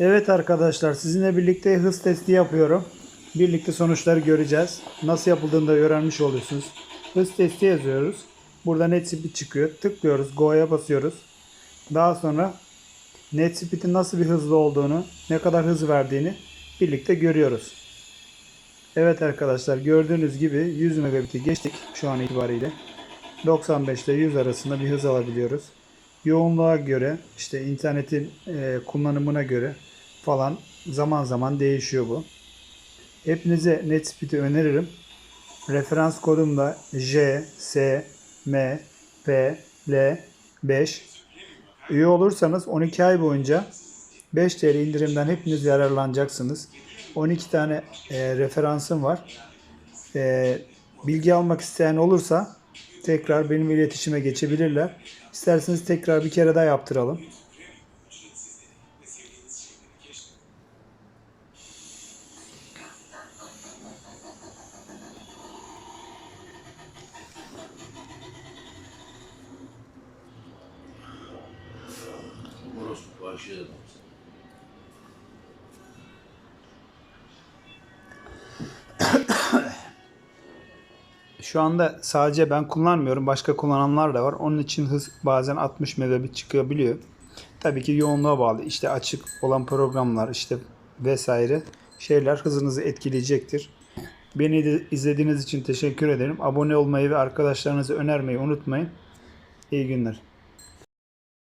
Evet arkadaşlar sizinle birlikte hız testi yapıyorum. Birlikte sonuçları göreceğiz. Nasıl yapıldığını da öğrenmiş oluyorsunuz. Hız testi yazıyoruz. Burada net speed çıkıyor. Tıklıyoruz. Go'ya basıyoruz. Daha sonra net speed'in nasıl bir hızlı olduğunu, ne kadar hız verdiğini birlikte görüyoruz. Evet arkadaşlar gördüğünüz gibi 100 megabit'i geçtik şu an itibariyle. 95 ile 100 arasında bir hız alabiliyoruz. Yoğunluğa göre işte internetin e, kullanımına göre falan zaman zaman değişiyor bu. Hepinize NetSpeed'i öneririm. Referans kodum da J, S, M, P, L, 5. Üye olursanız 12 ay boyunca 5 TL indirimden hepiniz yararlanacaksınız. 12 tane e, referansım var. E, bilgi almak isteyen olursa tekrar benim iletişime geçebilirler. İsterseniz tekrar bir kere daha yaptıralım. Başladı. Şu anda sadece ben kullanmıyorum. Başka kullananlar da var. Onun için hız bazen 60 megabit çıkabiliyor. Tabii ki yoğunluğa bağlı. İşte açık olan programlar işte vesaire şeyler hızınızı etkileyecektir. Beni de izlediğiniz için teşekkür ederim. Abone olmayı ve arkadaşlarınızı önermeyi unutmayın. İyi günler.